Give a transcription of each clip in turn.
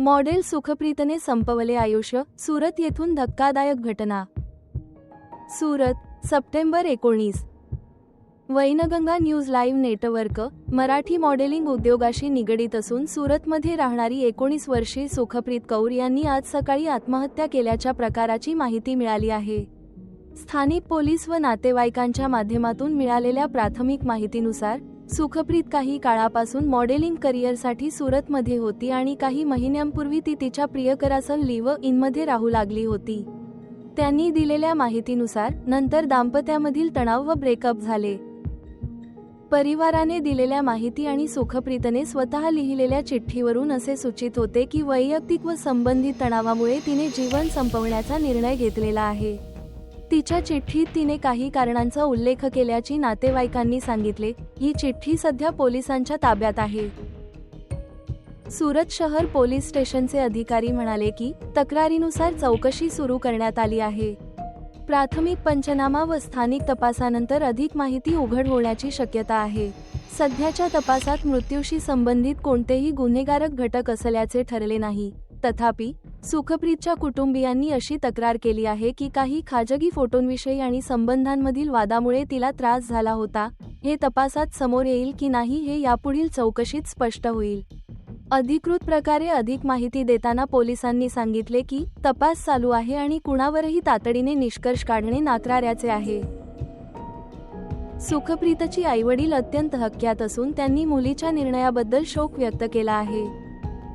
Model सुखप्रीतने संपवले आयुष्य सुरत येथून धक्कादायक घटना. सुरत सप्टेंबर एकोणीस. Wainganga news live network Marathi modeling उद्योगाशी निगडीत असून सुरतमध्ये राहणारी एकोणीस वर्षीय सुखप्रीत कौर यांनी आज सकाळी आत्महत्या केल्याच्या प्रकाराची माहिती मिळाली आहे. स्थानिक पोलीस व नातेवाईकांच्या माध्यमातून मिळालेल्या प्राथमिक माहितीनुसार सुखप्रीत काही काळापासून मॉडेलिंग करिअरसाठी सुरतमध्ये होती आणि काही महिन्यांपूर्वी ती तिच्या प्रियकरासन लिव्ह इनमध्ये राहू लागली होती. त्यांनी दिलेल्या माहितीनुसार नंतर दाम्पत्यामधील तणाव व ब्रेकअप झाले. परिवाराने दिलेल्या माहिती आणि सुखप्रीतने स्वतः लिहिलेल्या चिठ्ठीवरून असे सूचित होते की वैयक्तिक व संबंधित तणावामुळे तिने जीवन संपवण्याचा निर्णय घेतलेला आहे. तिच्या चिठ्ठीत तिने काही कारणांचा उल्लेख केल्याची नातेवाईकांनी सांगितले. ही चिठ्ठी सध्या पोलिसांच्या ताब्यात आहे. सुरत शहर पोलीस स्टेशनचे अधिकारी म्हणाले की तक्रारीनुसार चौकशी सुरू करण्यात आली आहे. प्राथमिक पंचनामा व स्थानिक तपासानंतर अधिक माहिती उघड होण्याची शक्यता आहे. सध्याच्या तपासात मृत्यूशी संबंधित कोणतेही गुन्हेगारक घटक असल्याचे ठरले नाही. तथापि सुखप्रीतच्या कुटुंबियांनी अशी तक्रार केली आहे की काही खाजगी फोटोंविषयी आणि संबंधांमधील वादामुळे तिला त्रास झाला होता हे तपासात समोर येईल की नाही हे यापुढील चौकशीत स्पष्ट होईल. अधिकृत प्रकारे अधिक माहिती देताना पोलिसांनी सांगितले की तपास चालू आहे आणि कुणावरही तातडीने निष्कर्ष काढणे नाकारण्याचे आहे. सुखप्रीतची आईवडील अत्यंत हक्यात असून त्यांनी मुलीच्या निर्णयाबद्दल शोक व्यक्त केला आहे.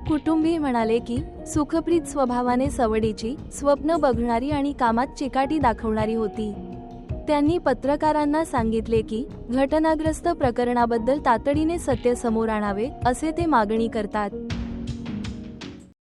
कुटुंबीय म्हणाले की सुखप्रीत स्वभावाने सवडीची स्वप्न बघणारी आणि कामात चिकाटी दाखवणारी होती. त्यांनी पत्रकारांना सांगितले की घटनाग्रस्त प्रकरणाबद्दल तातडीने सत्य समोर आणावे असे ते मागणी करतात.